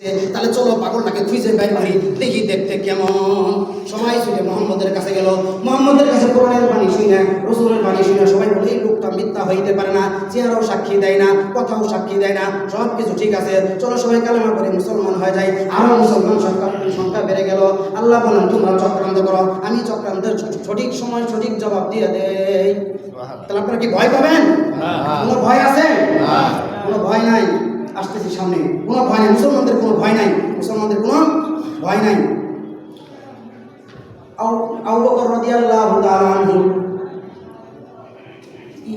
তাহলে চলো পাগলটাকে খুঁজে বের করি। দেখি দেখতে কেমন। সবাই শুনে মোহাম্মদের কাছে গেল। মোহাম্মদের কাছে কোরআনের বাণী শুনে রসুলের বাণী শুনে সবাই বলে এই লোকটা মিথ্যা হইতে পারে না। চেহারাও সাক্ষী দেয় না কথাও সাক্ষী দেয় না। সব কিছু ঠিক আছে। চলো সবাই কালেমা করে মুসলমান হয়ে যায় আরও মুসলমান সংখ্যা সংখ্যা বেড়ে গেল। আল্লাহ বলেন তোমরা চক্রান্ত করো। আমি চক্রান্তের সঠিক সময় সঠিক জবাব দিয়ে দেই। তাহলে আপনারা কি ভয় পাবেন? কোনো ভয় আছে? কোনো ভয় নাই। আসতেছি সামনে। কোনো ভয় নাই, মুসলমানদের কোনো ভয় নাই, মুসলমানদের কোনো ভয় নাই।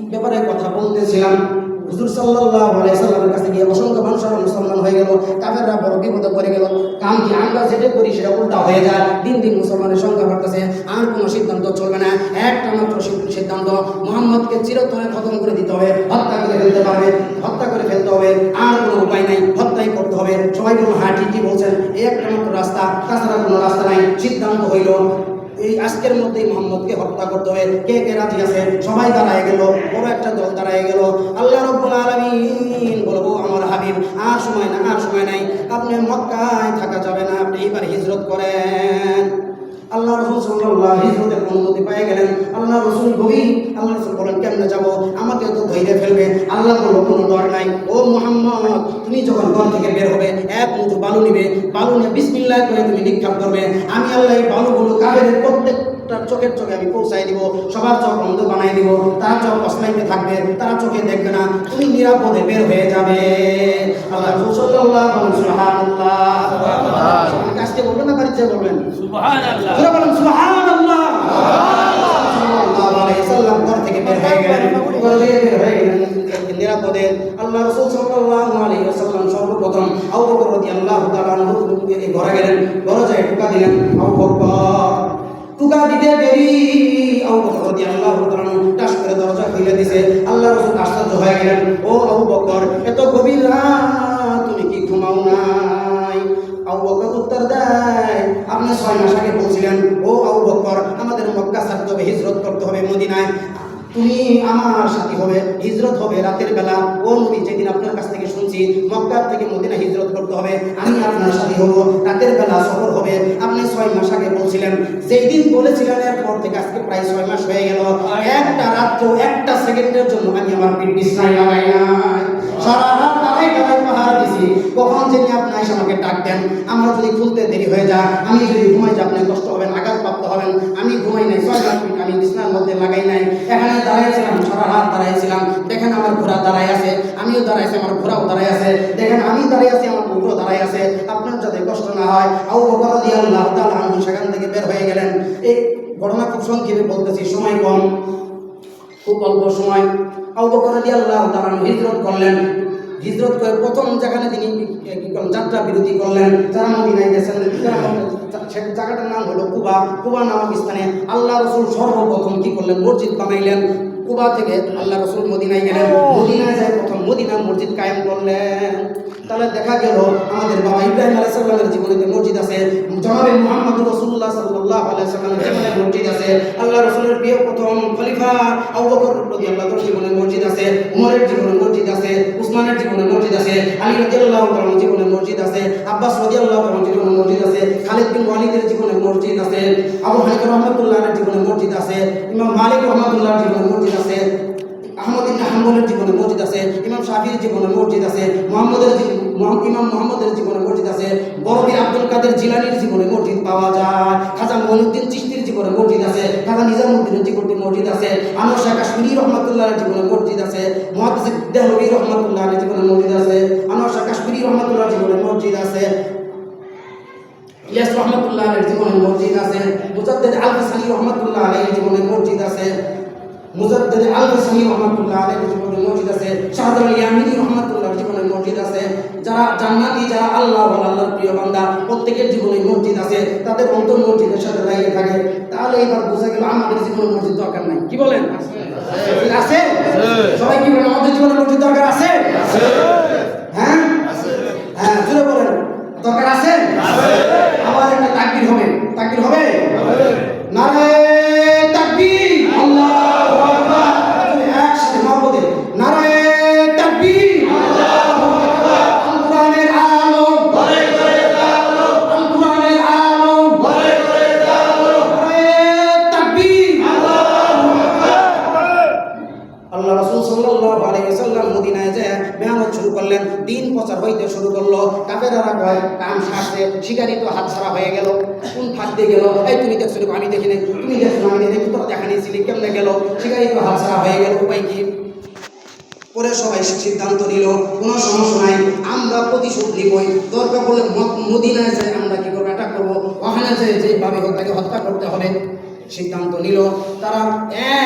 ব্যাপারে কথা বলতেছিলাম। হুজুর সাল্লাল্লাহু আলাইহি সাল্লামের কাছে গিয়ে অসংখ্য মানুষরা মুসলমান হয়ে গেল, কাফেররা বড় বিপদে পড়ে গেল, কাম কি আমরা যেটা করি সেটা উল্টা হয়ে যায়, দিন দিন মুসলমানের সংখ্যা বাড়তেছে, আর কোনো সিদ্ধান্ত চলবে না। একটা মাত্র সিদ্ধ- সিদ্ধান্ত, মোহাম্মদকে চিরতরে খতম করে দিতে হবে, হত্যা করে ফেলতে পারবে, হত্যা করে ফেলতে হবে, আর কোনো উপায় নাই, হত্যাই করতে হবে। সবাই হ্যাঁ ঠিকই বলছেন একটা মাত্র রাস্তা, তাছাড়া কোনো রাস্তা নাই, সিদ্ধান্ত হইল এই আজকের মধ্যেই মোহাম্মদকে হত্যা করতে হবে। কে কে রাজি আছে? সবাই দাঁড়ায় গেল, বড় একটা দল দাঁড়ায় গেল। আল্লাহ রব্বুল আলমিন বলব, আমার হাবিব, আর সময় না, আর সময় নাই। আপনি মক্কায় থাকা যাবে না, আপনি এবার হিজরত করেন। আল্লাহ রসুল সাল্লাহ হিজরতের অনুমতি পেয়ে গেলেন। আল্লাহ রসুল গভীর আল্লাহ রসুল বলেন, কেমনে যাব? আমাকে তো ধৈর্য ফেলবে। আল্লাহ বলল কোনো ডর নাই। ও মোহাম্মদ, তুমি যখন ঘর থেকে বের হবে, এক মুঠো বালু নিবে। বালু নিয়ে বিসমিল্লাহ করে তুমি নিক্ষেপ করবে। আমি আল্লাহ এই বালুগুলো কাবের প্রত্যেকটা চোখের চোখে আমি পৌঁছাই দিব সবার চোখ অন্ধ বানাই দিব তার চোখ অসলাইতে থাকবে তারা চোখে দেখবে না তুমি নিরাপদে বের হয়ে যাবে। আল্লাহ রসুল সাল্লাল্লাহু আলাইহি সুবহানাল্লাহ। আজকে বলবেন না বাড়িতে বলবেন? বলেন ঘর থেকে বের হয়ে গেলেন। ঘর বের হয়ে গেলেন। নিরাপদে আল্লাহ রাসূল সর্বপ্রথম বকর আনহু ঘরে গেলেন। ঘরে যায় টুকা দিলেন আবু বকর। টুকা দিতে দেরি। আবু বকর রাদিয়াল্লাহু তাআলা টাস করে দরজা খুলে দিছে। আল্লাহ রাসূল আশ্চর্য হয়ে গেলেন, ও আবু বকর, এত গভীর রাত, তুমি কি ঘুমাও নাই? আবু বকর উত্তর দেয়, আপনি ছয় মাস আগে বলছিলেন, ও আবু বকর, আমাদের মক্কা ছাড়তে হবে, হিজরত করতে হবে মদিনায়। তুমি আমার সাথী হবে, হিজরত হবে রাতের বেলা। ও নবী, যেদিন আপনার কাছ থেকে শুনছি মক্কার থেকে মদিনা হিজরত করতে হবে। আমি আপনার সাথে হব রাতের বেলা সফর হবে। আপনি ছয় মাস আগে বলছিলেন যেই দিন বলেছিলেন এরপর থেকে আজকে প্রায় ছয় মাস হয়ে গেল। একটা রাত্র একটা সেকেন্ডের জন্য আমি আমার পিঠ বিছনায় লাগাই নাই। সারা দাঁড়াই দাঁড়াই পাহাড় দিছি। কখন যিনি আপনি এসে আমাকে ডাক দেন। আমার যদি খুলতে দেরি হয়ে যায়, আমি যদি ঘুমাই যাই, আপনি কষ্ট হবেন, আঘাতপ্রাপ্ত হবেন। আমি ঘুমাই নাই, ছয় রাত মিনিট আমি বিছনার মধ্যে লাগাই নাই। এখানে দাঁড়াইছিলাম সারা রাত দাঁড়াইছিলাম। দেখেন আমার ঘোড়া দাঁড়াই আছে, আমিও দাঁড়াইছি আমার ঘোড়াও দাঁড়াই আছে। দেখেন আমি দাঁড়াই আছি, আমার কুকুরও দাঁড়াই আছে। আপনার যাতে কষ্ট না হয় আউ বকর দিয়ে আল্লাহ আনহু সেখান থেকে বের হয়ে গেলেন। এই ঘটনা খুব সংক্ষেপে বলতেছি, সময় কম, খুব অল্প সময়। হিজরত করলেন। হিজরত করে প্রথম যেখানে তিনি যাত্রা বিরতি করলেন। যারা মদিনায় গেছেন জায়গাটার নাম হলো কুবা। কুবা নামক স্থানে আল্লাহ রসুল সর্বপ্রথম কি করলেন? মসজিদ বানাইলেন। কুবা থেকে আল্লাহ রসুল মদিনায় গেলেন। মদিনায় যায় প্রথম মদিনা মসজিদ কায়েম করলেন। তাহলে দেখা গেল, আমাদের বাবা ইব্রাহিম আলাইহিস সালামের জীবনেতে মসজিদ আছে। জনাবে মুহাম্মদ রাসূলুল্লাহ সাল্লাল্লাহু আলাইহি সাল্লামের মসজিদ আছে। আল্লাহ রাসূলের প্রিয় প্রথম খলিফা আবু বকর রাদিয়াল্লাহু তাআলার জীবনে মসজিদ আছে। উমরের জীবনে মসজিদ আছে। উসমানের জীবনে মসজিদ আছে। আলী রাদিয়াল্লাহু তাআলার জীবনে মসজিদ আছে। আব্বাস রাদিয়াল্লাহু তাআলার জীবনে মসজিদ আছে। খালিদ বিন ওয়ালিদের জীবনে মসজিদ আছে। আবু হানিফা রাহমাতুল্লাহর জীবনে মসজিদ আছে। ইমাম মালিক রাহমাতুল্লাহর জীবনে মসজিদ আছে। আহমদ ইবনে হাম্বলের জীবনে মসজিদ আছে ইমাম শাফির জীবনে মসজিদ আছে মুহাম্মদের ইমাম মুহাম্মদের জীবনে মসজিদ আছে বড়বীর আব্দুল কাদের জিলানির জীবনে মসজিদ পাওয়া যায় খাজা মঈনুদ্দিন চিশতির জীবনে মসজিদ আছে খাজা নিজামুদ্দিনের জীবনে মসজিদ আছে আনোয়ার শাহ কাশ্মীরি রহমাতুল্লাহর জীবনে মসজিদ আছে মুহাদ্দিস দেহলভী রহমাতুল্লাহর জীবনে মসজিদ আছে আনোয়ার শাহ কাশ্মীরি রহমাতুল্লাহর জীবনে মসজিদ আছে ইলিয়াস রহমতুল্লাহ আলের জীবনে মসজিদ আছে মুজাদ্দেদ আল হাসানি রহমতুল্লাহ আলের জীবনে মসজিদ আছে মুজাদ্দেদ আল হাসানি রহমতুল্লাহ আলের জীবনে মসজিদ আছে শাহজাল ইয়ামিনী রহমতুল্লাহর জীবনে মসজিদ আছে যারা জান্নাতি যারা আল্লাহ বল আল্লাহর প্রিয় বান্দা প্রত্যেকের জীবনে মসজিদ আছে তাদের অন্তর মসজিদের সাথে লাগিয়ে থাকে। তাহলে এবার বোঝা গেল আমাদের জীবনে মসজিদ দরকার নাই। কি বলেন? আছে? সবাই কি বলেন আমাদের জীবনে মসজিদ দরকার আছে? হ্যাঁ? হ্যাঁ জোরে বলেন। দরকার আছে? আবার একটা তাকবীর হবে। তাকবীর হবে? নারে কাফেরারা কয়, কাম সারছে, শিকারি তো হাত ছাড়া হয়ে গেল কোন ফাঁক দিয়ে গেল। এই তুমি দেখছ আমি দেখি তুমি দেখছ আমি দেখি তোরা দেখা নিয়েছিলি কেমনে গেল? শিকারি তো হাত ছাড়া হয়ে গেল, উপায় কি? পরে সবাই সিদ্ধান্ত নিল, কোনো সমস্যা নাই, আমরা প্রতিশোধ নিবই। দরকার বলে মদিনায় যে আমরা কি করব? অ্যাটাক করব। ওখানে যে যেভাবে হোক তাকে হত্যা করতে হবে। সিদ্ধান্ত নিল, তারা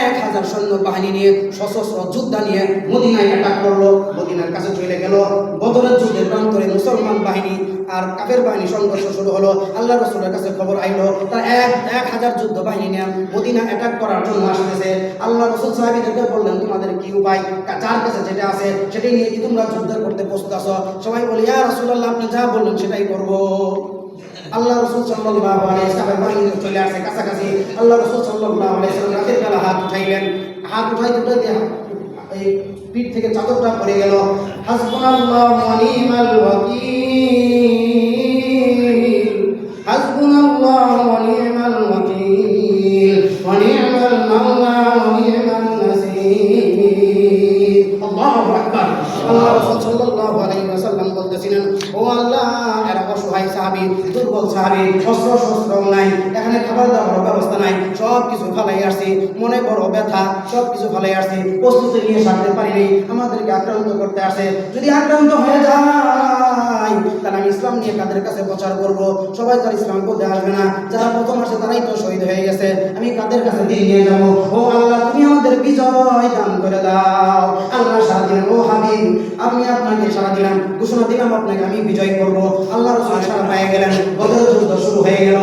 এক হাজার সৈন্য বাহিনী নিয়ে সশস্ত্র যোদ্ধা নিয়ে মদিনায় অ্যাটাক করল। মদিনার কাছে চলে গেল। বদরের যুদ্ধের প্রান্তরে মুসলমান বাহিনী আর কাফের বাহিনী সংঘর্ষ শুরু হলো। আল্লাহ রসুলের কাছে খবর আইলো, তারা এক এক হাজার যুদ্ধ বাহিনী নিয়ে মদিনা অ্যাটাক করার জন্য আসতেছে। আল্লাহ রসুল সাহাবিদেরকে বললেন, তোমাদের কি উপায়? যার কাছে যেটা আছে, সেটাই নিয়ে কি তোমরা যুদ্ধ করতে প্রস্তুত আছো? সবাই বলে, ইয়া রসুল্লাহ আপনি যা বললেন সেটাই করব। আল্লাহ রসুল সাল্লাল্লাহু আলাইহি সাল্লাম বাহিনী চলে আসে কাছাকাছি। আল্লাহ রসুল সাল্লাল্লাহু আলাইহি রাতের বেলা হাত উঠাইলেন। হাত উঠাই উঠাইতে এই পিঠ থেকে চাদরটা পড়ে গেল। হাসবুনাল্লাহু ওয়া ফালাই আসছি, মনে বড় ব্যথা সব কিছু ফালাই আসছি, প্রস্তুতি নিয়ে সারতে পারিনি, আমাদেরকে আক্রান্ত করতে আসে। যদি আক্রান্ত হয়ে যায়, তাহলে আমি ইসলাম নিয়ে কাদের কাছে প্রচার করব? সবাই তার ইসলাম করতে আসবে না। যারা প্রথম আসে তারাই তো শহীদ হয়ে গেছে। আমি কাদের কাছে দিয়ে নিয়ে যাব? ও আল্লাহ, তুমি আমাদের বিজয় দান করে দাও। আল্লাহ সারা দিলেন ও হাবিব আমি আপনাকে সারা দিলাম ঘোষণা দিলাম, আপনাকে আমি বিজয় করব। আল্লাহ রসুল সারা পেয়ে গেলেন বদর যুদ্ধ শুরু হয়ে গেল।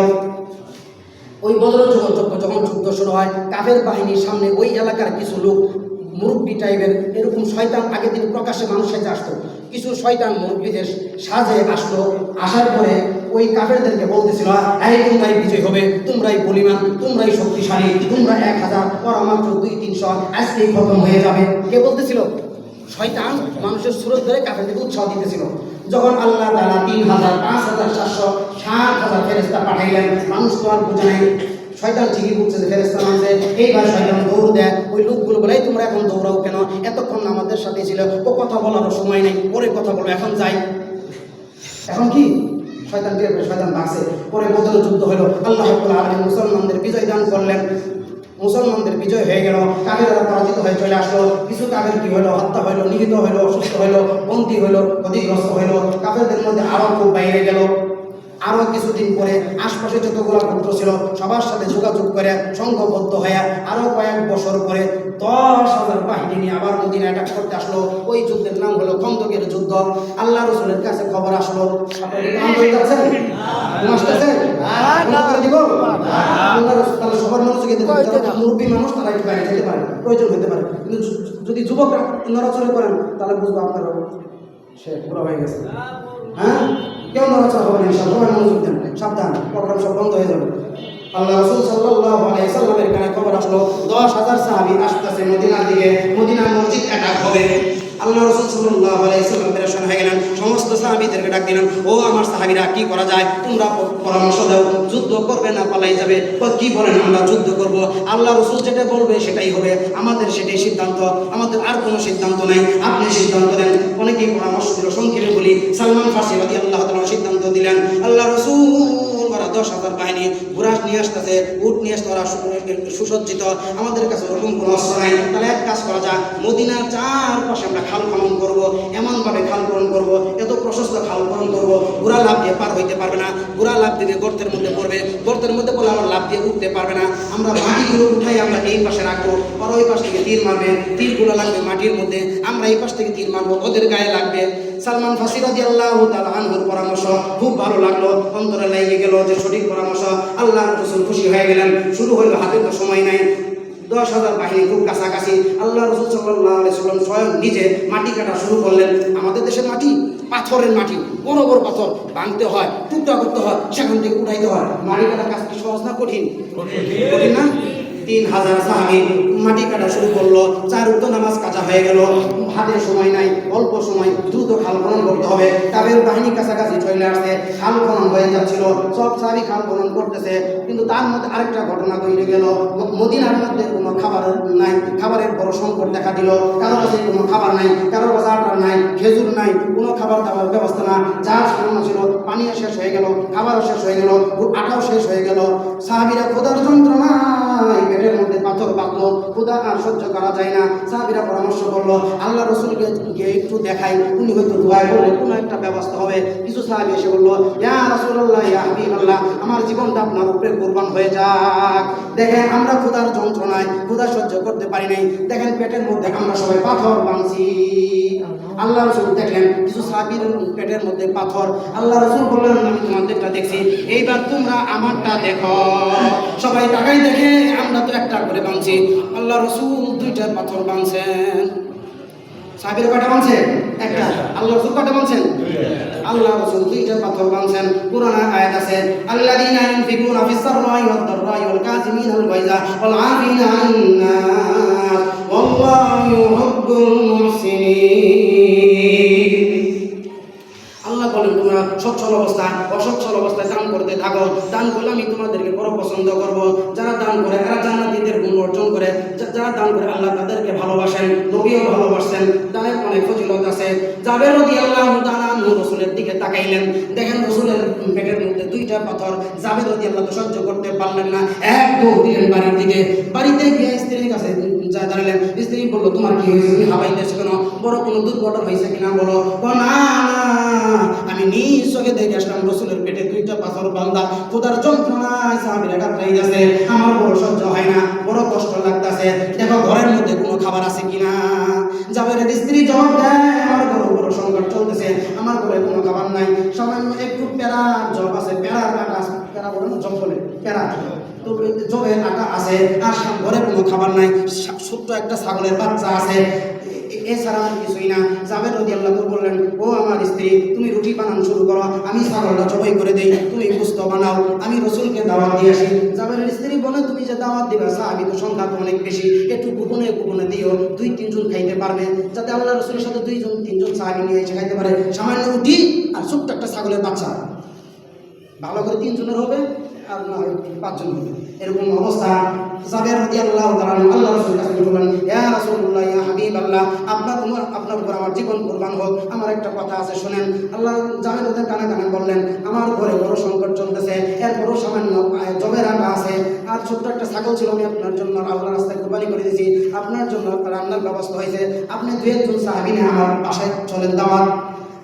ওই বদর যুদ্ধ যখন যুদ্ধ শুরু হয়, কাফের বাহিনীর সামনে ওই এলাকার কিছু লোক, মুরব্বী টাইপের, এরকম শয়তান আগের দিন প্রকাশ্যে মানুষ সাথে আসতো। কিছু শয়তান মুরব্বীদের সাজে আসলো আসার পরে ওই কাফেরদেরকে বলতেছিল, এই তোমরাই বিজয় হবে, তোমরাই বলিমান, তোমরাই শক্তিশালী, তোমরা এক হাজার, ওরা দুই, তিনশো, আজকেই খতম হয়ে যাবে। কে বলতেছিল? শয়তান মানুষের সুরত ধরে কাফেরদেরকে উৎসাহ দিতেছিল। যখন আল্লাহ তালা তিন হাজার পাঁচ হাজার চারশো সাত হাজার ফেরেস্তা পাঠাইলেন, মানুষ তো আর বুঝে নাই। শয়তান ঠিকই বুঝছে যে ফেরেস্তা নামছে এইবার শয়তান দৌড় দেয়। ওই লোকগুলো বলে তোমরা এখন দৌড়াও কেন? এতক্ষণ আমাদের সাথে ছিল। ও কথা বলারও সময় নেই। পরে কথা বলো এখন যাই। এখন কি? শয়তান টের শয়তান ভাগছে পরে বদল যুদ্ধ হলো। আল্লাহ রাব্বুল মুসলমানদের বিজয় দান করলেন। মুসলমানদের বিজয় হয়ে গেল কাফেররা পরাজিত হয়ে চলে আসলো। কিছু কাফের কি হলো? হত্যা হইল নিহিত হইল, অসুস্থ হইল বন্দী হইল, ক্ষতিগ্রস্ত হইল। কাফেরদের মধ্যে আরও খুব বাইরে গেল। আরও কিছুদিন পরে আশপাশে যতগুলো পুত্র ছিল, সবার সাথে যোগাযোগ করে, সংঘবদ্ধ হয়ে আরও কয়েক বছর পরে হাজার বাহিনী নিয়ে আবার মদিনা অ্যাটাক করতে আসলো। ওই যুদ্ধের নাম হলো খন্দকের যুদ্ধ। আল্লাহ রসুলের কাছে খবর আসলো। মুরব্বী মানুষ তারা একটু বাইরে যেতে পারে। প্রয়োজন হতে পারে। কিন্তু যদি যুবকরা নড়াচড়া করেন তাহলে বুঝব আপনার সে পুরো হয়ে গেছে। হ্যাঁ? কেউ নড়াচড়া হবে না সবাই মনোযোগ দেন। সাবধান প্রোগ্রাম সব বন্ধ হয়ে যাবে। আল্লাহ রসুল সাল্লাল্লাহু আলাইহি সাল্লামের কানে খবর আসলো, দশ হাজার আসতেছে মদিনার দিকে, মদিনার মসজিদ অ্যাটাক হবে। আল্লাহ রসুল সাল্লাল্লাহু আলাইহি সাল্লাম পেরেশান হয়ে গেলেন, সমস্ত সাহাবীদেরকে ডাক দিলেন, ও আমার সাহাবীরা, কি করা যায়? তোমরা পরামর্শ দাও, যুদ্ধ করবে না পালাই যাবে? ও কি বলেন আমরা যুদ্ধ করব? আল্লাহ রসুল যেটা বলবে সেটাই হবে। আমাদের সেটাই সিদ্ধান্ত, আমাদের আর কোনো সিদ্ধান্ত নেই। আপনি সিদ্ধান্ত দেন। অনেকেই পরামর্শ দিল, সংক্ষেপে বলি, সালমান ফার্সি আল্লাহ তাআলা সিদ্ধান্ত দিলেন, আল্লাহ রসুল দশ হাজার বাহিনী ঘোড়া নিয়ে আসতেছে, উট নিয়ে আসতে ওরা সুসজ্জিত। আমাদের কাছে ওরকম কোনো অস্ত্র নাই। তাহলে এক কাজ করা যাক, মদিনার চারপাশে আমরা খাল খনন করব, এমনভাবে খাল খনন করব, এত প্রশস্ত খাল খনন করব, ঘোড়া লাভ দিয়ে পার হইতে পারবে না, ঘোড়া লাভ দিলে গর্তের মধ্যে পড়বে, গর্তের মধ্যে পড়লে আমরা লাভ দিয়ে উঠতে পারবে না। আমরা মাটিগুলো উঠাই আমরা এই পাশে রাখব, ওরা ওই পাশ থেকে তীর মারবে, তীরগুলো লাগবে মাটির মধ্যে, আমরা এই পাশ থেকে তীর মারবো, ওদের গায়ে লাগবে। সালমান ফাসি রাজি আল্লাহ তাআলা আনহুর পরামর্শ খুব ভালো লাগল। অন্তরে লেগে গেল যে সঠিক পরামর্শ আল্লাহ রসুল খুশি হয়ে গেলেন। শুরু হইল হাতে তো সময় নাই। দশ হাজার বাহিনী খুব কাছাকাছি। আল্লাহ রসুল সাল্লাহ সাল্লাম স্বয়ং নিজে মাটি কাটা শুরু করলেন। আমাদের দেশের মাটি পাথরের মাটি বড় বড় পাথর ভাঙতে হয় টুকরা করতে হয় সেখান থেকে উঠাইতে হয়। মাটি কাটা কাজ কি সহজ না কঠিন। কঠিন না? তিন হাজার সাহাবি মাটি কাটা শুরু করল চার উত্তর নামাজ কাটা হয়ে গেল। হাতে সময় নাই, অল্প সময় দ্রুত খাল খনন করতে হবে। তাদের বাহিনী কাছাকাছি চলে আসছে, খাল খনন হয়ে যাচ্ছিল। সব সাহাবি খাল খনন করতেছে, কিন্তু তার মধ্যে আরেকটা ঘটনা ঘটে গেল। মদিনার মধ্যে কোনো খাবার নাই, খাবারের বড় সংকট দেখা দিল। কারও কাছে কোনো খাবার নাই, কারও কাছে আটা নাই, খেজুর নাই, কোনো খাবার দাবার ব্যবস্থা না। যা সামান্য ছিল, পানিও শেষ হয়ে গেল, খাবারও শেষ হয়ে গেল, আটাও শেষ হয়ে গেল। সাহাবিরা খোদার যন্ত্রণায় পেটের মধ্যে পাথর বাঁধলো খোদা আর সহ্য করা যায় না। সাহাবিরা পরামর্শ করল আল্লাহ রসুলকে গিয়ে একটু দেখাই, উনি হয়তো দোয়াই করলে কোনো একটা ব্যবস্থা হবে। কিছু সাহাবি এসে বলল, ইয়া রসুল্লাহ ইয়া হাবিব আল্লাহ আমার জীবনটা আপনার উপরে কোরবান হয়ে যাক। দেখেন, আমরা খোদার যন্ত্রণায় খোদা সহ্য করতে পারি নাই। দেখেন, পেটের মধ্যে আমরা সবাই পাথর বাঁধছি। আল্লাহ রসুল দেখলেন কিছু সাহাবির পেটের মধ্যে পাথর আল্লাহ রসুল বললেন আমি তোমাদেরটা দেখছি। এইবার তোমরা আমারটা দেখো। সবাই টাকাই দেখে আমরা তো একটা করে বাঁধছি। আল্লাহ রসুল দুইটা পাথর বাঁধছেন। সাহাবির কটা বাঁধছেন একটা। আল্লাহ রসুল কটা বাঁধছেন? আল্লাহ রসুল দুইটা পাথর বাঁধছেন। পুরানা আয়াত আছে আল্লাযীনা ইউনফিকুনা ফিস সাররাই ওয়াদ দাররাই ওয়াল কাযিমিনা আল গায়যা ওয়াল আফিনা আনিন আল্লাহ বলেন, তোমরা সচ্ছল অবস্থায়, অসচ্ছল অবস্থায় দান করতে থাকো। দান করলে আমি তোমাদেরকে বড় পছন্দ করব। যারা দান করে এরা জান্নাতীদের গুণ অর্জন করে। যারা দান করে, আল্লাহ তাদেরকে ভালোবাসেন, নবীও ভালোবাসেন। দানের অনেক ফজিলত আছে। যাবে রদি আল্লাহ রসুলের দিকে তাকাইলেন। দেখেন রসুলের পেটের মধ্যে দুইটা পাথর। যাবে রদি আল্লাহ তো সহ্য করতে পারলেন না। এক দিলেন বাড়ির দিকে। বাড়িতে গিয়ে স্ত্রীর কাছে যা দাঁড়ালেন স্ত্রী বলল, তোমার কি হয়েছে? তুমি হাবাইতেছো কেন? বড় কোনো দুর্ঘটনা হয়েছে কিনা বলো? না আমি নিজ চোখে দেখে আসলাম, রসুলের পেটে দুইটা পাথর বান্দা খোদার যন্ত্রণায় সাহাবিরা কাতরাই গেছে আমার বড় সহ্য হয় না, বড় কষ্ট লাগতেছে। দেখো, ঘরের মধ্যে কোনো খাবার আছে কিনা? জাবেরের স্ত্রী জবাব দেয়, আমার বড় বড় সংকট চলতেছে, আমার ঘরে কোনো খাবার নাই। সামান্য একটু প্যারা জব আছে আছে। প্যারা বলে না জব বলে প্যারা তো জবের আটা আছে আর ঘরে কোনো খাবার নাই ছোট্ট একটা ছাগলের বাচ্চা আছে। এছাড়া আর কিছুই না। জাবের রদি আল্লাহ বললেন, ও আমার স্ত্রী, তুমি রুটি বানানো শুরু করো, আমি ছাগলটা জবাই করে দেই, তুমি গুস্ত বানাও, আমি রসুলকে দাওয়াত দিয়ে আসি। জাবেরের স্ত্রী বলে, তুমি যে দাওয়াত দিবা আমি তো সংখ্যা তো অনেক বেশি। একটু গোপনে গোপনে দিও, দুই, তিনজন খাইতে পারবে। যাতে আল্লাহ রসুলের সাথে দুইজন, তিনজন সাহাবি নিয়ে এসে খাইতে পারে। সামান্য রুটি আর ছোট্ট একটা ছাগলের বাচ্চা। ভালো করে তিনজনের হবে আর না হয় পাঁচজন হবে। এরকম অবস্থা। জাবের রদি আল্লাহ আল্লাহ রসুল কাছে বললেন, ইয়া রাসূলুল্লাহ, ইয়া হাবিব আল্লাহ আপনার উপর আপনার উপর আমার জীবন কোরবান হোক। আমার একটা কথা আছে, শুনেন। আল্লাহ জাবের ওদের কানে কানে বললেন, আমার ঘরে বড় সংকট চলতেছে। এরপরও সামান্য জবের আটা আছে। আর ছোট্ট একটা ছাগল ছিল, আমি আপনার জন্য আল্লাহ রাস্তায় কোরবানি করে দিয়েছি। আপনার জন্য রান্নার ব্যবস্থা হয়েছে। আপনি দু একজন সাহাবি নিয়ে আমার বাসায় চলেন দাওয়াত।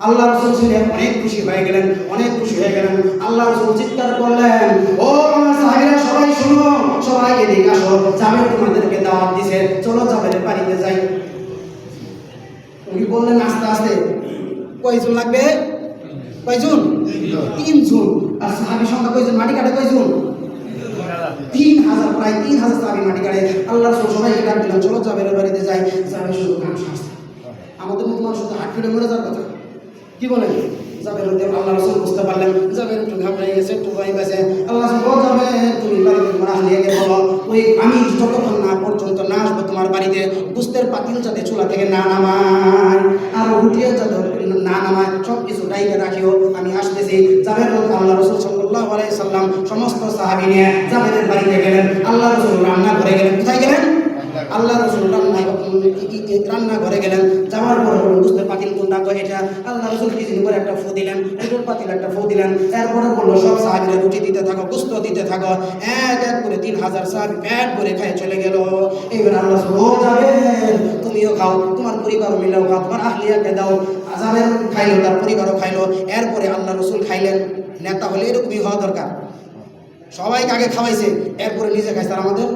আল্লাহ রসুল ছিলেন, অনেক খুশি হয়ে গেলেন, অনেক খুশি হয়ে গেলেন। আল্লাহ রসুল চিৎকার করলেন, ও আমার সাহেবেরা, সবাই শুনো, সবাই এদিকে আসো জাবের তোমাদেরকে দাওয়াত দিছে, চলো জাবের বাড়িতে যাই। উনি বললেন, আস্তে আস্তে, কয়জন লাগবে? কয়জন? তিনজন। আর সাহাবি সংখ্যা কয়জন? মাটি কাটে কয়জন? তিন হাজার, প্রায় তিন হাজার সাহাবি মাটি কাটে। আল্লাহ রসুল সবাইকে ডাক দিলেন, চলো জাবের বাড়িতে যাই। জাবের শুধু আমাদের মতো মানুষ তো হাট ফিরে মরে যাওয়ার কথা। কি বলেন যাবের আল্লাহ রসুল বুঝতে পারলেন যাবের একটু ঘাবড়াই গেছে, একটু ভয় গেছে আল্লাহ তুমি বাড়িতে তোমার হালিয়ে গিয়ে ওই আমি যতক্ষণ না পর্যন্ত না আসব তোমার বাড়িতে, বুঝতের পাতিল যাতে চুলা থেকে না নামায়, আর রুটিও যাতে না নামায় সব কিছু ডাইকে রাখিও, আমি আসতেছি। যাবের আল্লাহ রসুল সাল্লাহ সাল্লাম, সমস্ত সাহাবি নিয়ে যাবের বাড়িতে গেলেন। আল্লাহ রসুল রান্না করে গেলেন। কোথায় গেলেন? আল্লাহ রসুল রান্না রান্না ঘরে গেলেন, যাওয়ার পর বুঝতে পাতিল কোনটা কয় এটা। আল্লাহ রসুল কিছু করে একটা ফু দিলেন এটার পাতিল একটা ফু দিলেন, এরপরে বলল, সব সাহাবিরা রুটি দিতে থাকো, গুস্ত দিতে থাকো, এক এক করে তিন হাজার সাহাবি প্যাট করে খায়, চলে গেল। এবার আল্লাহ ও তুমিও খাও, তোমার পরিবার মিলেও, খাও, তোমার আহলিয়াকে দাও। আজাবের খাইলো, তার পরিবারও খাইলো, এরপরে আল্লাহ রসুল খাইলেন। নেতা হলে এরকমই হওয়া দরকার। সবাইকে আগে খাওয়াইছে, এরপরে নিজে খাইছে আমাদের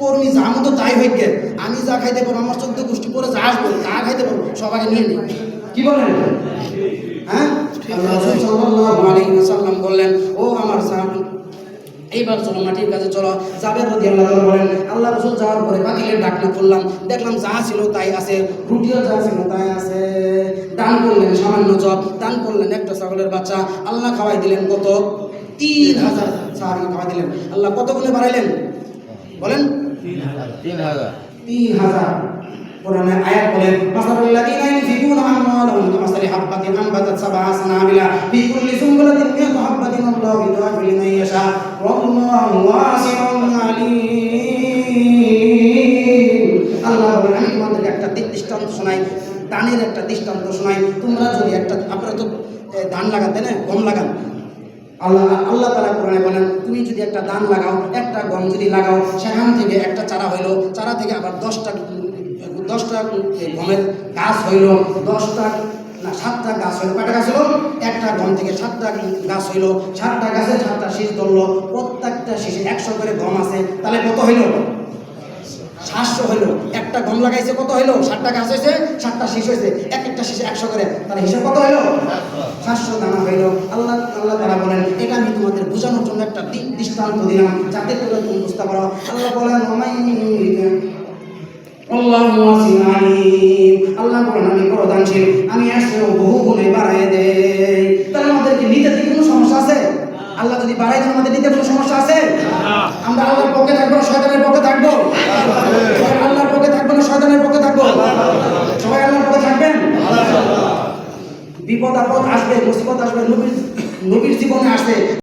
কর্মী যা মতো তাই গে আমি যা খাইতে পারব আমার চোদ্দ গোষ্ঠী পরে যা আসব তা খাইতে পারব সবাই নিয়ে নি কি বলেন? হ্যাঁ? বললেন ও আমার সাহাবী এইবার চলো মাটির কাছে চলো। যাবে রদি আল্লাহ বলেন আল্লাহ রসুল যাওয়ার পরে বাতিলের ডাকনা করলাম দেখলাম যা ছিল তাই আছে রুটিও যা ছিল তাই আছে। দান করলেন সামান্য জব দান করলেন একটা ছাগলের বাচ্চা আল্লাহ খাওয়াই দিলেন কত? তিন হাজার সাহাবি খাওয়াই দিলেন। আল্লাহ কত গুণে বাড়াইলেন? বলেন। তিন হাজার। তিন হাজার। কোরআনে আয়াত বলেন মাসালুল্লাযীনা ইউনফিকুনা আমওয়ালাহুম কামাসালি হাববাতিন আনবাতাত সাবআ সানাবিলা ফি কুল্লি সুমবুলাতিন মিয়াতু হাববাতিন আল্লাহু ইউদাফি'ু লিমান ইয়াশা ওয়াল্লাহু ওয়াসি'উন আলীম। আল্লাহ বলেন, আমি তোমাদেরকে একটা শোনাই, দানের একটা দৃষ্টান্ত শোনাই। তোমরা যদি একটা, আপনারা তো ধান লাগাতে না, গম লাগান। আল্লাহ আল্লাহ তালা কোরআনে বলেন, তুমি যদি একটা দান লাগাও, একটা গম যদি লাগাও, সেখান থেকে একটা চারা হইল, চারা থেকে আবার দশটা দশটা গমের গাছ হইল, দশটা, না, সাতটা গাছ হইল, কয়টা গাছ হলো একটা গম থেকে সাতটা গাছ হইল, সাতটা গাছে সাতটা শীষ ধরলো, প্রত্যেকটা শীষে একশো করে গম আছে, তাহলে কত হইল? সাতশো হইল। একটা গম লাগাইছে, কত হইল? ষাটটা গাছ হয়েছে ষাটটা শীষ হয়েছে এক একটা শীষে একশো করে। তাহলে হিসাব কত হইল? সাতশো দানা হইল। আল্লাহ আল্লাহ তারা বলেন, এটা আমি তোমাদের বোঝানোর জন্য একটা দৃষ্টান্ত দিলাম, যাতে করে তুমি বুঝতে পারো। আল্লাহ বলেন আল্লাহ বলেন, আমি প্রদানশীল, আমি আসলেও বহু গুণে বাড়াই দেই। তাহলে আমাদেরকে নিতে কোনো সমস্যা আছে? আল্লাহ যদি বাড়াই দেন আমাদের নিতে কোনো সমস্যা আছে? আমরা আল্লাহর পক্ষে থাকব না শয়তানের পক্ষে থাকব? আল্লাহর পক্ষে থাকব না শয়তানের পক্ষে থাকব? সবাই আল্লাহর পক্ষে থাকবেন? বিপদ আপদ আসবে, মুসিবত আসবে, নবীর নবীর জীবনে আসবে।